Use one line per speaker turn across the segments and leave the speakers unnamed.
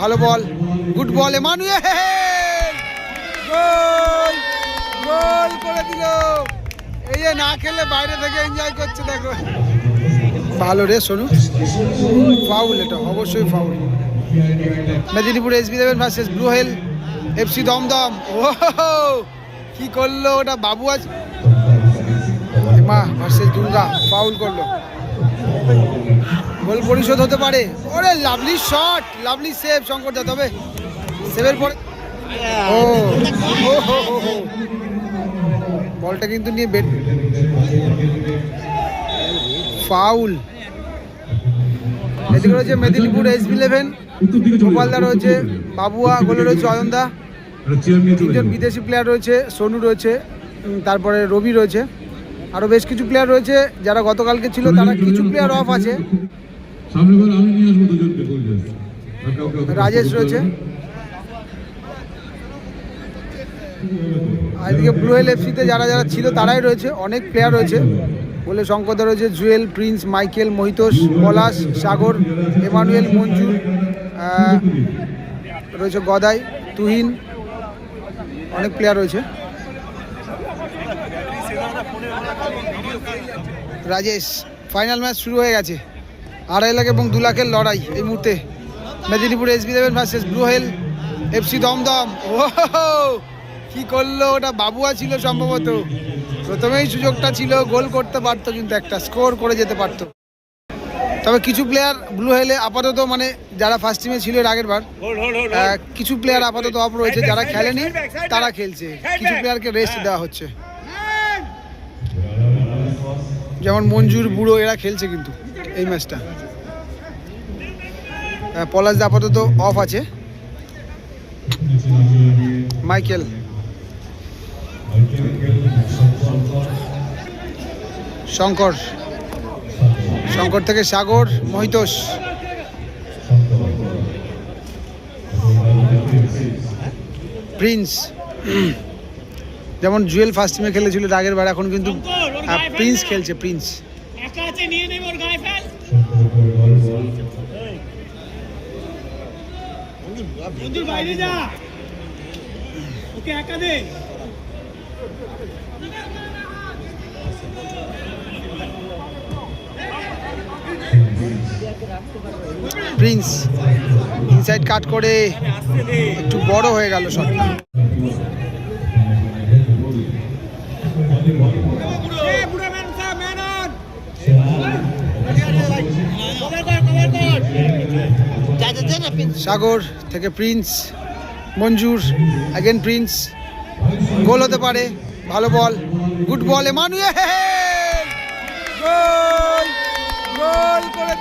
ভালো বল, good ball, Emmanuel! গোল গোল করে দিল। এই যে না খেলে বাইরে থেকে এনজয় করছে, দেখো। ভালো রে, সোনু। ফাউল এটা, অবশ্যই foul Medinipur SB Deben versus Blue Whale FC Dumdum. ও কি করল ওটা বাবু আজ? মা ভার্সেস দুর্গা ফাউল করল। গোল পরিশোধ হতে পারে। ওরে lovely shot lovely save Shankar da তবে সেভের পরে ও। বলটা কিন্তু নিয়ে বেট ফাউল এদিকে রয়েছে মেদিনীপুর এসবি ইলেভেন গোপালদা রয়েছে বাবুয়া গোলে রয়েছে অয়নদা তিনজন বিদেশি প্লেয়ার রয়েছে সোনু রয়েছে তারপরে রবি রয়েছে। আরও বেশ কিছু প্লেয়ার রয়েছে যারা গতকালকে ছিল তারা কিছু প্লেয়ার অফ আছে।
সামনে আমি নিয়ে আসব দুজনকে
রাজেশ রয়েছে এদিকে ব্লু হেল এফসিতে যারা যারা ছিল তারাই রয়েছে অনেক প্লেয়ার রয়েছে। বলে শঙ্করদা রয়েছে Jewel Prince Michael Mohitosh Palash Sagar Emmanuel Manju রয়েছে গদাই তুহিন অনেক প্লেয়ার রয়েছে। রাজেশ ফাইনাল ম্যাচ শুরু হয়ে গেছে। আড়াই লাখ এবং দু লাখের লড়াই এই মুহূর্তে। Medinipur SB Deben versus Blue Whale FC Dumdum. ও কি করল ওটা? বাবুয়া ছিল সম্ভবত। প্রথমেই সুযোগটা ছিল গোল করতে পারতো কিন্তু একটা স্কোর করে যেতে পারতো। তবে কিছু প্লেয়ার ব্লু হেলে আপাতত মানে যারা ফার্স্ট টিমে ছিল এর আগের বার কিছু প্লেয়ার আপাতত অফ রয়েছে যারা খেলেনি তারা খেলছে। কিছু প্লেয়ারকে রেস্ট দেওয়া হচ্ছে। যেমন মঞ্জুর বুড়ো এরা খেলছে কিন্তু। এই ম্যাচটা। পলাশ আপাতত অফ আছে। মাইকেল। শঙ্কর। শঙ্কর থেকে সাগর, মহিতোষ। প্রিন্স। যেমন জুয়েল ফার্স্ট টিমে খেলেছিল আগের বার এখন কিন্তু প্রিন্স খেলছে, প্রিন্স
একা আছে নিয়ে নেব ওর গায়ে ফেল বন্ধুর বাইরে যা। ওকে, একা দে।
প্রিন্স ইনসাইড কাট করে একটু বড় হয়ে গেল শটটা
এ বুড়ো ম্যান সা ম্যান অন কভার কর কভার কর
সাগর থেকে প্রিন্স, মঞ্জুর অ্যাগেন প্রিন্স। গোল হতে পারে, ভালো বল। গুড বল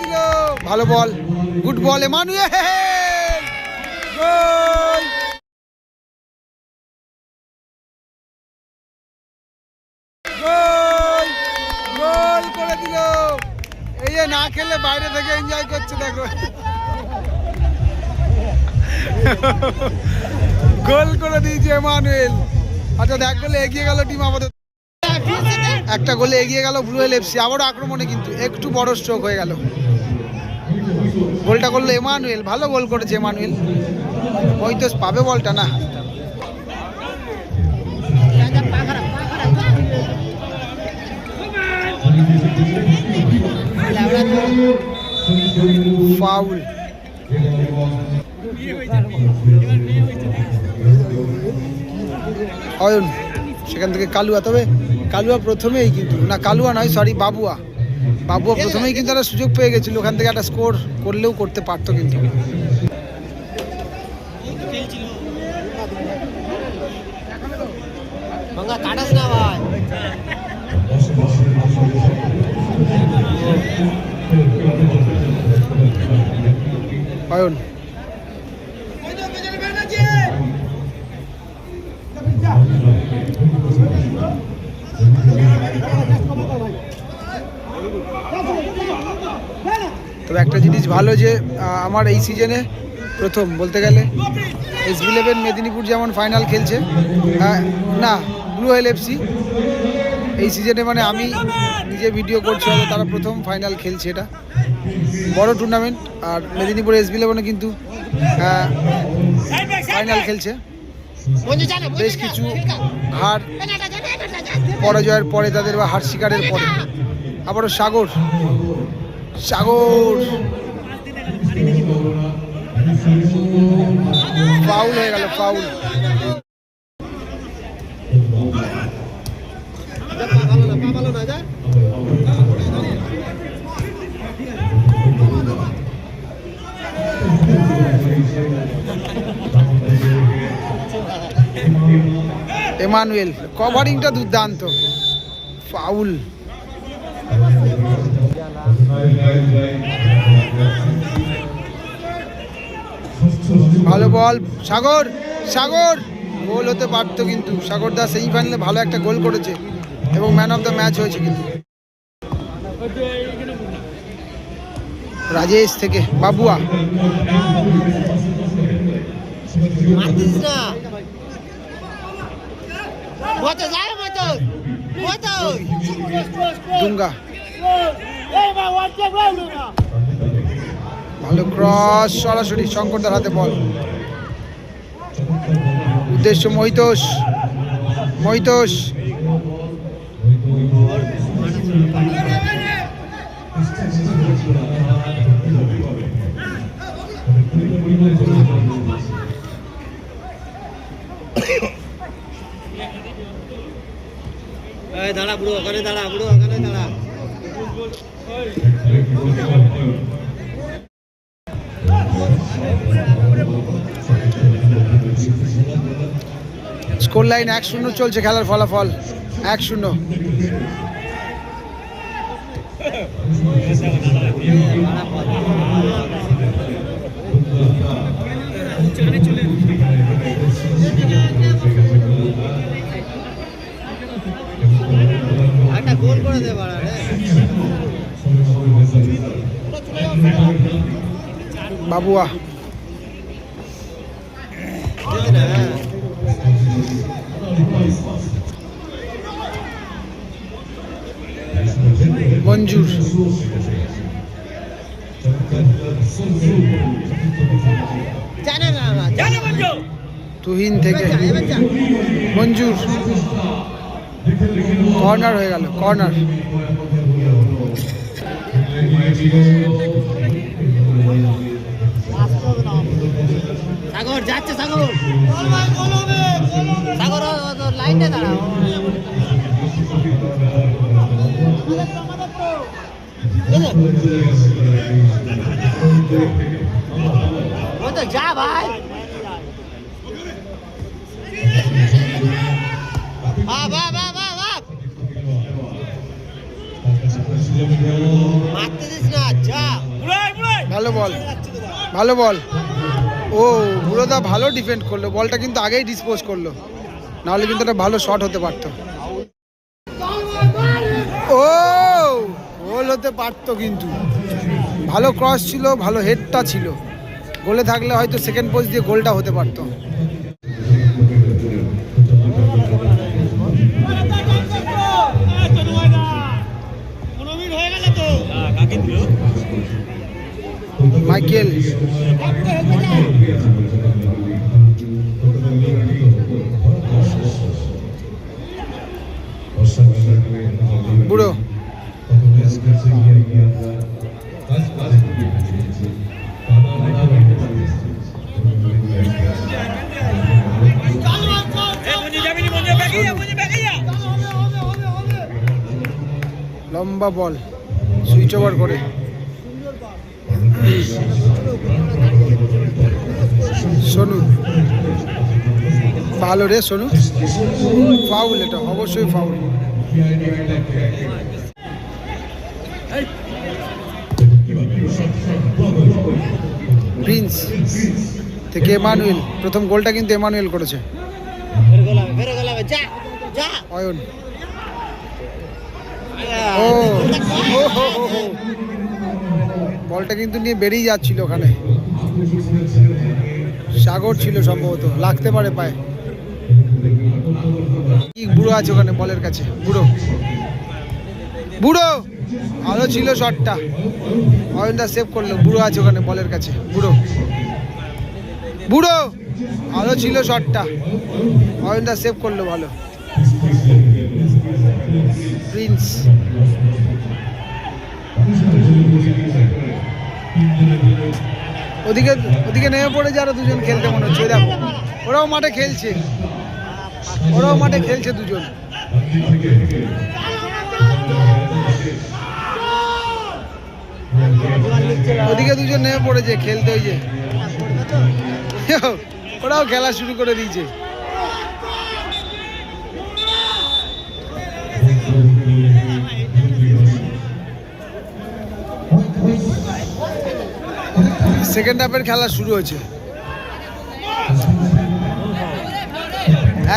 দিল। ভালো বল, গুড বল দিল। এই যে না খেলে বাইরে থেকে এনজয় করছে, দেখো। গোল করে দিয়েছে এমানুয়েল। আচ্ছা দেখ গোলে এগিয়ে গেল টিম আমাদের। একটা গোলে এগিয়ে গেল ব্লু হেল এফসি। আবারও আক্রমণে কিন্তু একটু বড় স্ট্রোক হয়ে গেল। গোলটা করল এমানুয়েল। ভালো গোল করেছে এমানুয়েল। হয়তো পাবে বলটা না? ফাউল অয়ন সেখান থেকে কালুয়া। তবে কালুয়া প্রথমেই কিন্তু না কালুয়া নয় সরি বাবুয়া। বাবুয়া প্রথমেই কিন্তু একটা সুযোগ পেয়ে গেছিল ওখান থেকে একটা স্কোর করলেও করতে পারতো কিন্তু। অয়ন তবে একটা জিনিস ভালো যে আমার এই সিজনে প্রথম বলতে গেলে এস ইলেভেন মেদিনীপুর যেমন ফাইনাল খেলছে আহ, না ব্লু হেল এফসি এই সিজনে মানে আমি নিজে ভিডিও করছি তারা প্রথম ফাইনাল খেলছে এটা।
বড় টুর্নামেন্ট আর মেদিনীপুর এস বি কিন্তু ফাইনাল খেলছে। বেশ কিছু হার পরাজয়ের পরে তাদের বা হার শিকারের পরে। আবারও সাগর সাগর। ফাউল হয়ে গেল ফাউল এমানুয়েল, কভারিংটা দুর্দান্ত। ফাউল। ভালো বল। সাগর সাগর। গোল হতে পারতো কিন্তু। সাগর দা সেমিফাইনালে ভালো একটা গোল করেছে এবং ম্যান অফ দ্য ম্যাচ হয়েছে কিন্তু। রাজেশ থেকে বাবুয়া।
Lá, Dunga!
ভালো ক্রস সরাসরি শঙ্করদার হাতে বল উদ্দেশ্য মহিতোষ মহিতোষ।
দাঁড়া বুড়ো ওখানে দাঁড়া বুড়ো ওখানে দাঁড়া।
স্কোর লাইন এক শূন্য চলছে খেলার ফলাফল এক শূন্য। বাবুয়া। মঞ্জুর তুহিন থেকে। মঞ্জুর কর্নার হয়ে গেল কর্নার
সাগর যাচ্ছে সাগর। সাগর লাইনটা দাঁড়াও। যা ভাই।
ভালো বল। ভালো বল। ও, বুড়োদা ভালো ডিফেন্ড করল। বলটা কিন্তু আগেই ডিসপোজ করল। নাহলে কিন্তু একটা ভালো শট হতে পারতো। ও, গোল হতে পারতো কিন্তু। ভালো ক্রস ছিল, ভালো হেডটা ছিল। গোলে থাকলে হয়তো সেকেন্ড পোস্ট দিয়ে গোলটা হতে পারতো। মাইকেল। বুড়ো। লম্বা বল। সুইচ ওভার করে। সোনু ভালো রে সোনু। ফাউল এটা, অবশ্যই ফাউল প্রিন্স থেকে এমানুয়েল, প্রথম গোলটা কিন্তু এমানুয়েল করেছে। অয়ন। ও। বলটা কিন্তু নিয়ে বেরিয়ে যাচ্ছিল ওখানে। সাগর ছিল সম্ভবত, লাগতে পারে পায়ে। কি বুড়ো আছে ওখানে বলের কাছে? বুড়ো বুড়ো ভালো ছিল শটটা। অয়নদা সেভ করল বুড়ো আছে ওখানে বলের কাছে বুড়ো বুড়ো ভালো ছিল শটটা। অয়নদা সেভ করল ভালো। প্রিন্স ওদিকে ওদিকে নেমে পড়ে যারা দুজন খেলতে মনে হচ্ছে। দেখো, ওরাও মাঠে খেলছে। ওরাও মাঠে খেলছে দুজন। ওদিকে দুজন নেমে পড়েছে খেলতে, ওই যে। ওরাও খেলা শুরু করে দিয়েছে। সেকেন্ড হাফের খেলা শুরু হয়েছে।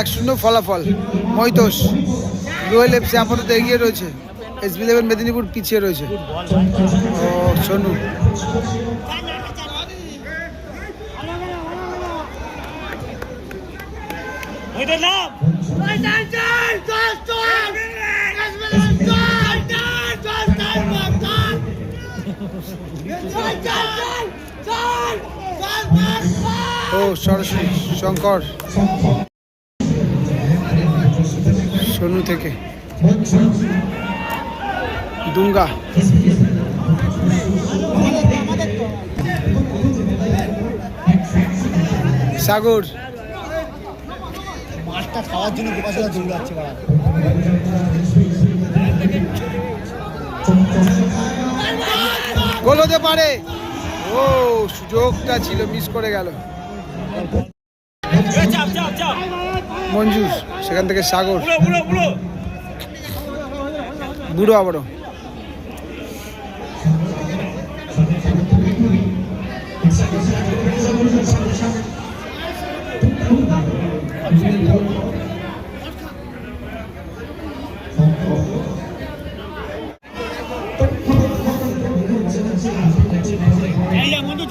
এক শূন্য ফলাফল। মৈতোষ রোয়েল এফসি আপাতত এগিয়ে রয়েছে। এস বি ইলেভেন মেদিনীপুর পিছিয়ে রয়েছে। ও, সোনু।
ওইটার নাম।
ও সরস্বতী শঙ্কর। সোনু থেকে। দুঙ্গা। সাগর।
মাছটা খাওয়ার জন্য গোপাশালা দৌড়াচ্ছে বাড়া
গোল হতে পারে। ও সুযোগটা ছিল মিস করে গেল মঞ্জুর সেখান থেকে সাগর বুড়ো আবারও
যে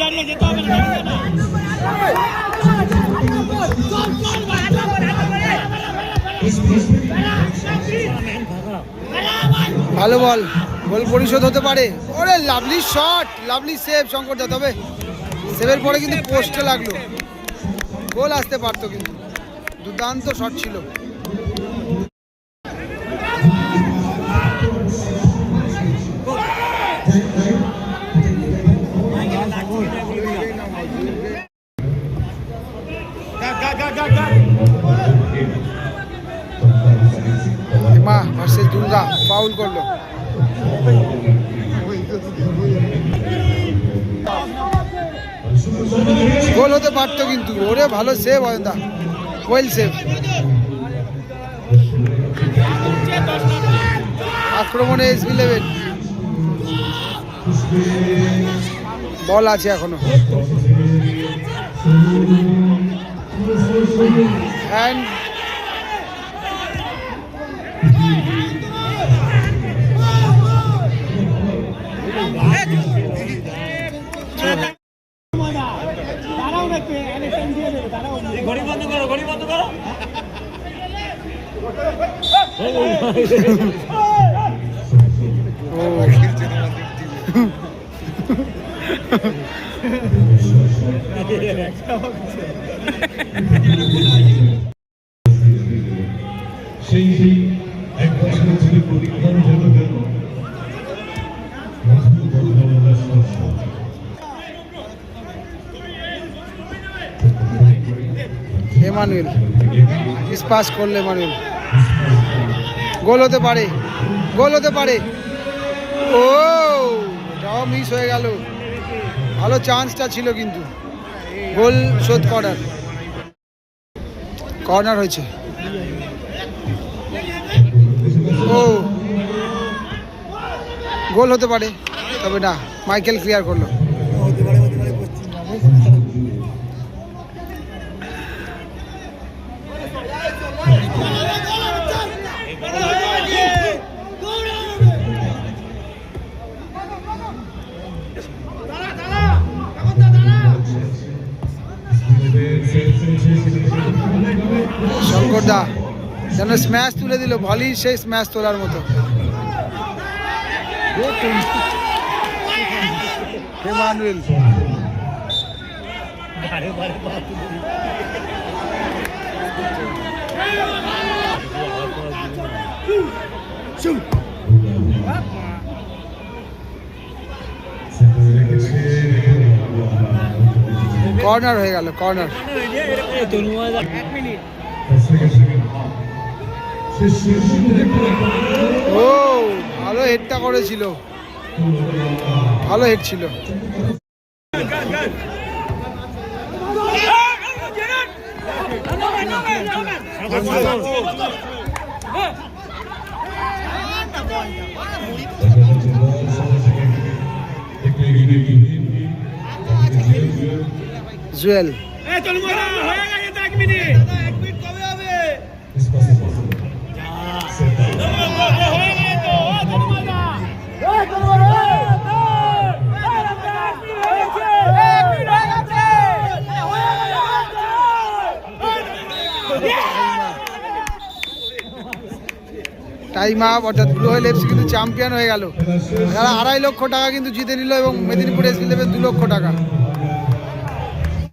দাঁড়িয়ে যেতে হবে না
ভালো বল, গোল পরিশোধ হতে পারে। ওরে lovely shot lovely save Shankar da তবে সেভের পরে কিন্তু পোস্টে লাগল। গোল আসতে পারতো কিন্তু। দুর্দান্ত শট ছিল। দুর্গা ফাউল করল। গোল হতে পারতো কিন্তু। ওরে ভালো সেভ অয়ন্দা। ওয়েল সেভ আক্রমণে এস ইলেভেন বল আছে এখনও। হ্যান্ড
সেই সেই এক বছর ছিল পরীক্ষার জন্য কেন
এমানুয়েল পাস করলে এমানুয়েল গোল হতে পারে, গোল হতে পারে। ও, এটাও মিস হয়ে গেল। ভালো চান্সটা ছিল কিন্তু, গোল শোধ করার। কর্নার হয়েছে। ও, গোল হতে পারে, তবে না মাইকেল ক্লিয়ার করল। শঙ্কর দা যেন স্ম্যাশ তুলে দিল ভলি সেই স্ম্যাশ তোলার মতো। হেমানুয়েল
রেখে
কর্নার হয়ে গেল কর্নার। ও ভালো হেডটা করেছিল। ভালো হেড ছিল।
এগিয়ে গিয়ে
জুয়েল। টাইম আপ অর্থাৎ ব্লু হোয়েল এফসি কিন্তু চ্যাম্পিয়ন হয়ে গেল। তারা আড়াই লক্ষ টাকা কিন্তু জিতে নিল এবং মেদিনীপুর এসপি দেবে দু লক্ষ টাকা।